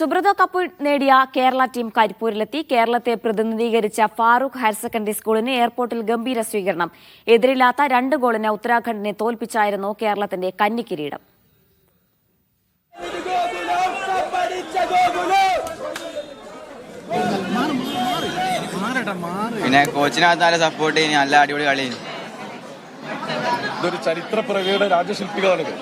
Subrata cup നേടിയ Kerala team കരിപ്പൂരിലെത്തി. കേരളത്തെ പ്രതിനിധീകരിച്ച Farooq higher secondary സ്കൂളിന് എയർപോർട്ടിൽ ഗംഭീര സ്വീകരണം. എതിരില്ലാത്ത രണ്ട് ഗോളിന് ഉത്തരാഖണ്ഡിനെ തോൽപ്പിച്ചായിരുന്നു കേരളത്തിന്റെ കന്നിക്കിരീടം. പിന്നെ കോച്ചിനകത്ത് നല്ല സപ്പോർട്ട് ചെയ്യുന്നു നല്ല അടിപൊളി കളി ഇതൊരു ചരിത്ര പ്രവീണ രാജ്യശില്പികളാണിത്.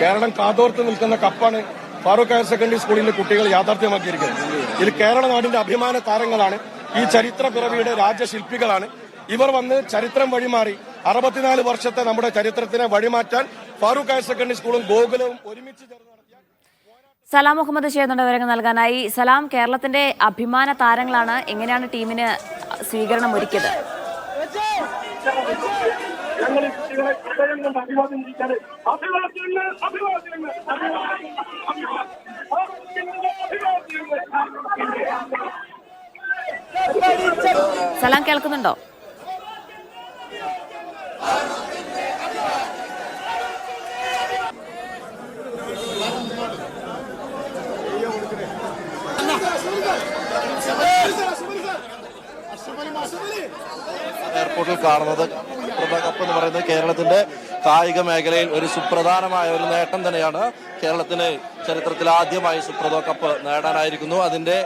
കേരളം കാതോർത്ത് നിൽക്കുന്ന കപ്പാണ് ഫാറൂഖ് ഹയർ സെക്കൻഡറി സ്കൂളിലെ കുട്ടികൾ യാഥാർത്ഥ്യമാക്കിയിരിക്കുന്നത്. ഇത് കേരള നാടിന്റെ അഭിമാന താരങ്ങളാണ്. ഈ ചരിത്ര പിറവിയുടെ രാജ്യശില്പികളാണ്. ഇവർ വന്ന് ചരിത്രം വഴിമാറി അറുപത്തിനാല് വർഷത്തെ നമ്മുടെ ചരിത്രത്തിനെ വഴിമാറ്റാൻ ഫാറൂഖ് ഹയർ സെക്കൻഡറി സ്കൂളും ഗോകുലവും ഒരുമിച്ച് ചേർന്ന് സലാം മുഹമ്മദ് ചെയ്യുന്നുണ്ട് വിവരങ്ങൾ നൽകാനായി. സലാം കേരളത്തിന്റെ അഭിമാന താരങ്ങളാണ്. എങ്ങനെയാണ് ടീമിന് സ്വീകരണം ഒരുക്കിയത്? ഞങ്ങൾ കുട്ടികളെ അഭിവാദ്യം അഭിവാദ്യങ്ങൾ അഭിവാദ്യങ്ങൾ. സലാം കേൾക്കുന്നുണ്ടോ? എയർപോർട്ടിൽ കാണുന്നത് സുപ്രഭ കപ്പ് എന്ന് പറയുന്നത് കേരളത്തിന്റെ കായിക മേഖലയിൽ ഒരു സുപ്രധാനമായ ഒരു നേട്ടം തന്നെയാണ് കേരളത്തിന് ചരിത്രത്തിൽ ആദ്യമായി സുപ്രതോ കപ്പ് നേടാനായിരിക്കുന്നു. അതിന്റെ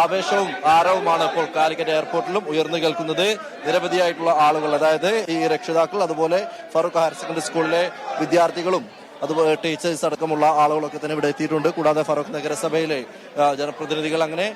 ആവേശവും ആരവുമാണ് ഇപ്പോൾ കാലിക്കറ്റ് എയർപോർട്ടിലും ഉയർന്നു കേൾക്കുന്നത്. നിരവധിയായിട്ടുള്ള ആളുകൾ അതായത് ഈ രക്ഷിതാക്കൾ അതുപോലെ ഫറൂഖ് ഹയർ സെക്കൻഡറി സ്കൂളിലെ വിദ്യാർത്ഥികളും അതുപോലെ ടീച്ചേഴ്സ് അടക്കമുള്ള ആളുകളൊക്കെ തന്നെ ഇവിടെ എത്തിയിട്ടുണ്ട്. കൂടാതെ ഫറൂഖ് നഗരസഭയിലെ ജനപ്രതിനിധികൾ അങ്ങനെ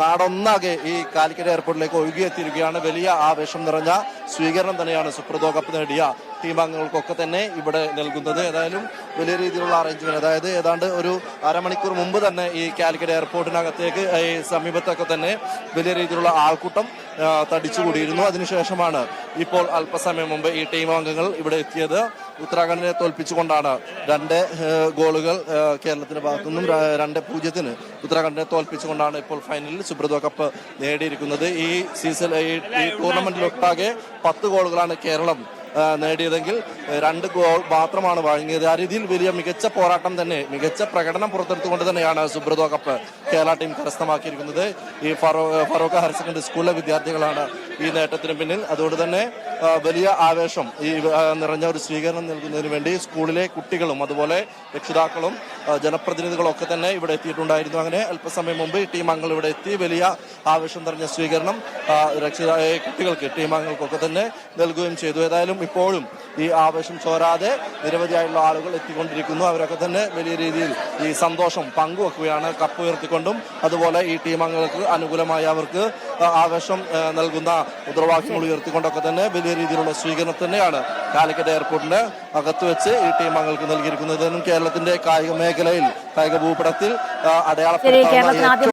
നാടൊന്നാകെ ഈ കാലിക്കറ്റ് എയർപോർട്ടിലേക്ക് ഒഴുകിയെത്തിയിരിക്കുകയാണ്. വലിയ ആവേശം നിറഞ്ഞ സ്വീകരണം തന്നെയാണ് സുപ്രതോ കപ്പ് നേടിയ ടീം അംഗങ്ങൾക്കൊക്കെ തന്നെ ഇവിടെ നൽകുന്നത്. ഏതായാലും വലിയ രീതിയിലുള്ള അറേഞ്ച്മെന്റ് അതായത് ഏതാണ്ട് ഒരു അരമണിക്കൂർ മുമ്പ് തന്നെ ഈ കാലിക്കറ്റ് എയർപോർട്ടിനകത്തേക്ക് ഈ സമീപത്തൊക്കെ തന്നെ വലിയ രീതിയിലുള്ള ആൾക്കൂട്ടം തടിച്ചുകൂടിയിരുന്നു. അതിനുശേഷമാണ് ഇപ്പോൾ അല്പസമയം മുമ്പ് ഈ ടീം അംഗങ്ങൾ ഇവിടെ എത്തിയത്. ഉത്തരാഖണ്ഡിനെ തോൽപ്പിച്ചുകൊണ്ടാണ് രണ്ട് ഗോളുകൾ കേരളത്തിന്റെ ഭാഗത്തു നിന്നും രണ്ട് പൂജ്യത്തിന് ഉത്തരാഖണ്ഡിനെ തോൽപ്പിച്ചുകൊണ്ടാണ് ഇപ്പോൾ ഫൈനലിൽ സുബ്രതോ കപ്പ് നേടിയിരിക്കുന്നത്. ഈ സീസൺ ഈ ടൂർണമെന്റിലൊട്ടാകെ പത്ത് ഗോളുകളാണ് കേരളം നേടിയതെങ്കിൽ രണ്ട് ഗോൾ മാത്രമാണ് വഴങ്ങിയത്. ആ രീതിയിൽ വലിയ മികച്ച പോരാട്ടം തന്നെ മികച്ച പ്രകടനം പുറത്തെടുത്തുകൊണ്ട് തന്നെയാണ് സുബ്രതോ കപ്പ് കേരള ടീം കരസ്ഥമാക്കിയിരിക്കുന്നത്. ഈ ഫറോ ഫറൂഖ് ഹയർ സെക്കൻഡറി സ്കൂളിലെ വിദ്യാർത്ഥികളാണ് ഈ നേട്ടത്തിന് പിന്നിൽ. അതുകൊണ്ട് തന്നെ വലിയ ആവേശം ഈ നിറഞ്ഞ ഒരു സ്വീകരണം നൽകുന്നതിന് വേണ്ടി സ്കൂളിലെ കുട്ടികളും അതുപോലെ രക്ഷിതാക്കളും ജനപ്രതിനിധികളും ഒക്കെ തന്നെ ഇവിടെ എത്തിയിട്ടുണ്ടായിരുന്നു. അങ്ങനെ അല്പസമയം മുമ്പ് ഈ ടീം അംഗങ്ങൾ ഇവിടെ എത്തി. വലിയ ആവേശം നിറഞ്ഞ സ്വീകരണം രക്ഷിതാ കുട്ടികൾക്ക് ടീം അംഗങ്ങൾക്കൊക്കെ തന്നെ നൽകുകയും ചെയ്തു. ഏതായാലും ഇപ്പോഴും ഈ ആവേശം ചോരാതെ നിരവധിയായുള്ള ആളുകൾ എത്തിക്കൊണ്ടിരിക്കുന്നു. അവരൊക്കെ തന്നെ വലിയ രീതിയിൽ ഈ സന്തോഷം പങ്കുവെക്കുകയാണ്. കപ്പ് ഉയർത്തിക്കൊണ്ടും അതുപോലെ ഈ ടീം അംഗങ്ങൾക്ക് അനുകൂലമായി അവർക്ക് ആവേശം നൽകുന്ന മുദ്രാവാക്യങ്ങൾ ഉയർത്തിക്കൊണ്ടൊക്കെ തന്നെ വലിയ രീതിയിലുള്ള സ്വീകരണം തന്നെയാണ് കാലിക്കറ്റ് എയർപോർട്ടിന് അകത്ത് വെച്ച് ഈ ടീം അംഗങ്ങൾക്ക് നൽകിയിരിക്കുന്നത്. കേരളത്തിന്റെ കായിക മേഖലയിൽ കായിക ഭൂപടത്തിൽ അടയാളപ്പെടുത്താവുന്ന